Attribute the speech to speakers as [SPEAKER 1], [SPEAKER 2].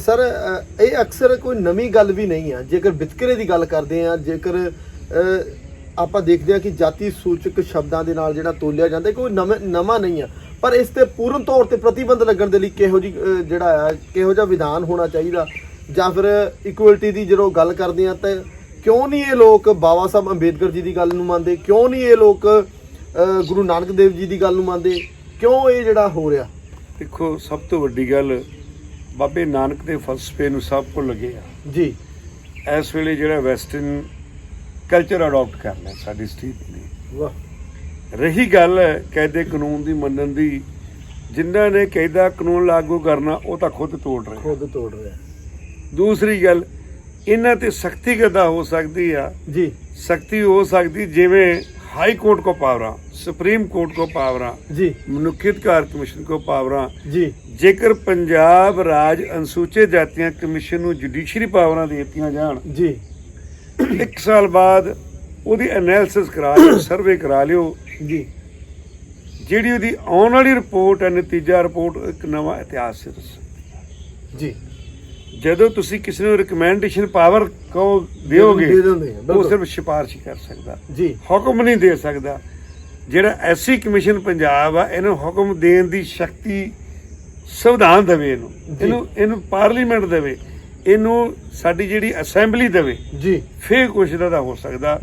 [SPEAKER 1] Sir ਇਹ ਅਕਸਰ ਕੋਈ ਨਵੀਂ ਗੱਲ ਵੀ ਨਹੀਂ ਆ। ਜੇਕਰ ਵਿਤਕਰੇ ਦੀ ਗੱਲ ਕਰਦੇ ਆ, ਜੇਕਰ ਆਪਾਂ ਦੇਖਦੇ ਆ ਕਿ ਜਾਤੀ ਸੂਚਕ ਸ਼ਬਦਾਂ ਦੇ ਨਾਲ ਜਿਹੜਾ ਤੋਲਿਆ ਜਾਂਦਾ ਕੋਈ ਨਵੇਂ- ਨਵਾਂ ਨਹੀਂ ਆ। ਪਰ ਇਸ ਤੇ ਪੂਰਨ ਤੌਰ ਤੇ ਪ੍ਰਤੀਬੰਧ ਲੱਗਣ ਦੇ ਲਈ ਕਿਹੋ ਜੀ ਜਿਹੜਾ ਆ, ਕਿਹੋ ਜਿਹਾ ਵਿਧਾਨ ਹੋਣਾ ਚਾਹੀਦਾ? ਜਾਂ ਫਿਰ ਇਕੁਅਲਿਟੀ ਦੀ ਜਦੋਂ ਗੱਲ ਕਰਦੇ ਆ, ਤਾਂ ਕਿਉਂ ਨਹੀਂ ਇਹ ਲੋਕ ਬਾਬਾ ਸਾਹਿਬ ਅੰਬੇਦਕਰ ਜੀ ਦੀ ਗੱਲ ਨੂੰ ਮੰਨਦੇ? ਕਿਉਂ ਨਹੀਂ ਇਹ ਲੋਕ ਗੁਰੂ ਨਾਨਕ ਦੇਵ ਜੀ ਦੀ ਗੱਲ ਨੂੰ ਮੰਨਦੇ? ਕਿਉਂ ਇਹ ਜਿਹੜਾ ਹੋ ਰਿਹਾ?
[SPEAKER 2] ਦੇਖੋ, ਸਭ ਤੋਂ ਵੱਡੀ ਗੱਲ ਬਾਬੇ ਨਾਨਕ ਦੇ ਫਲਸਫੇ ਨੂੰ ਸਭ ਭੁੱਲ ਗਏ ਆ।
[SPEAKER 1] ਜੀ।
[SPEAKER 2] ਇਸ ਵੇਲੇ ਜਿਹੜਾ ਵੈਸਟਰਨ ਕਲਚਰ ਅਡਾਪਟ ਕਰ ਲਿਆ ਸਾਡੀ ਸਟੇਟ ਨੇ।
[SPEAKER 1] ਵਾਹ।
[SPEAKER 2] ਰਹੀ ਗੱਲ ਕਾਇਦੇ ਕਾਨੂੰਨ ਦੀ ਮੰਨਣ ਦੀ ਜਿਨ੍ਹਾਂ ਨੇ ਕਾਇਦਾ ਕਾਨੂੰਨ ਲਾਗੂ ਕਰਨਾ ਉਹ ਤਾਂ ਖੁਦ ਤੋੜ ਰਹੇ
[SPEAKER 1] ਖੁਦ ਤੋੜ ਰਿਹਾ
[SPEAKER 2] ਦੂਸਰੀ ਗੱਲ ਇਹਨਾਂ ਤੇ ਸਖਤੀ ਕਿੱਦਾਂ ਹੋ ਸਕਦੀ ਆ।
[SPEAKER 1] ਜੀ।
[SPEAKER 2] ਸਖਤੀ ਹੋ ਸਕਦੀ ਜਿਵੇਂ ਹਾਈ ਕੋਰਟ ਕੋ ਪਾਵਰਾਂ ਸੁਪਰੀਮ ਕੋਰਟ ਕੋ ਪਾਵਰਾਂ
[SPEAKER 1] ਜੀ।
[SPEAKER 2] ਮਨੁੱਖੀ ਅਧਿਕਾਰ ਕਮਿਸ਼ਨ ਕੋ ਪਾਵਰਾਂ
[SPEAKER 1] ਜੀ।
[SPEAKER 2] ਜੇਕਰ ਪੰਜਾਬ ਰਾਜ ਅਨੁਸੂਚਿਤ ਜਾਤੀਆਂ ਕਮਿਸ਼ਨ ਨੂੰ ਜੁਡੀਸ਼ਰੀ ਪਾਵਰਾਂ ਦੇ ਦਿੱਤੀਆਂ ਜਾਣ
[SPEAKER 1] ਜੀ।
[SPEAKER 2] ਇੱਕ ਸਾਲ ਬਾਅਦ ਉਹਦੀ ਐਨਾਲਿਸਿਸ ਕਰਾ ਲਿਓ ਸਰਵੇ ਕਰਾ ਲਿਓ
[SPEAKER 1] ਜੀ।
[SPEAKER 2] ਜਿਹੜੀ ਉਹਦੀ ਆਉਣ ਵਾਲੀ ਰਿਪੋਰਟ ਹੈ ਨਤੀਜਾ ਰਿਪੋਰਟ ਇੱਕ ਨਵਾਂ ਇਤਿਹਾਸ ਸਿਰ
[SPEAKER 1] ਜੀ।
[SPEAKER 2] ਜਦੋਂ ਤੁਸੀਂ ਕਿਸੇ ਨੂੰ ਰეკਮੈਂਡੇਸ਼ਨ ਪਾਵਰ ਕਹੋ ਦਿਓਗੇ
[SPEAKER 1] ਦੇ ਦਿੰਦੇ ਆ,
[SPEAKER 2] ਉਹ
[SPEAKER 1] ਬਿਲਕੁਲ।
[SPEAKER 2] ਸਿਰਫ ਸਿਫਾਰਿਸ਼ ਹੀ ਕਰ ਸਕਦਾ।
[SPEAKER 1] ਜੀ।
[SPEAKER 2] ਹੁਕਮ ਨਹੀਂ ਦੇ ਸਕਦਾ। ਜਿਹੜਾ ਐਸਸੀ ਕਮਿਸ਼ਨ ਪੰਜਾਬ ਆ ਇਹਨੂੰ ਹੁਕਮ ਦੇਣ ਦੀ ਸ਼ਕਤੀ ਸੰਵਿਧਾਨ ਦੇਵੇ ਇਹਨੂੰ।
[SPEAKER 1] ਜੀ।
[SPEAKER 2] ਇਹਨੂੰ ਇਹਨੂੰ ਪਾਰਲੀਮੈਂਟ ਦੇਵੇ। ਇਹਨੂੰ ਸਾਡੀ ਜਿਹੜੀ ਅਸੈਂਬਲੀ ਦੇਵੇ।
[SPEAKER 1] ਜੀ।
[SPEAKER 2] ਫੇਰ ਕੁਛ ਦਾ ਹੋ ਸਕਦਾ।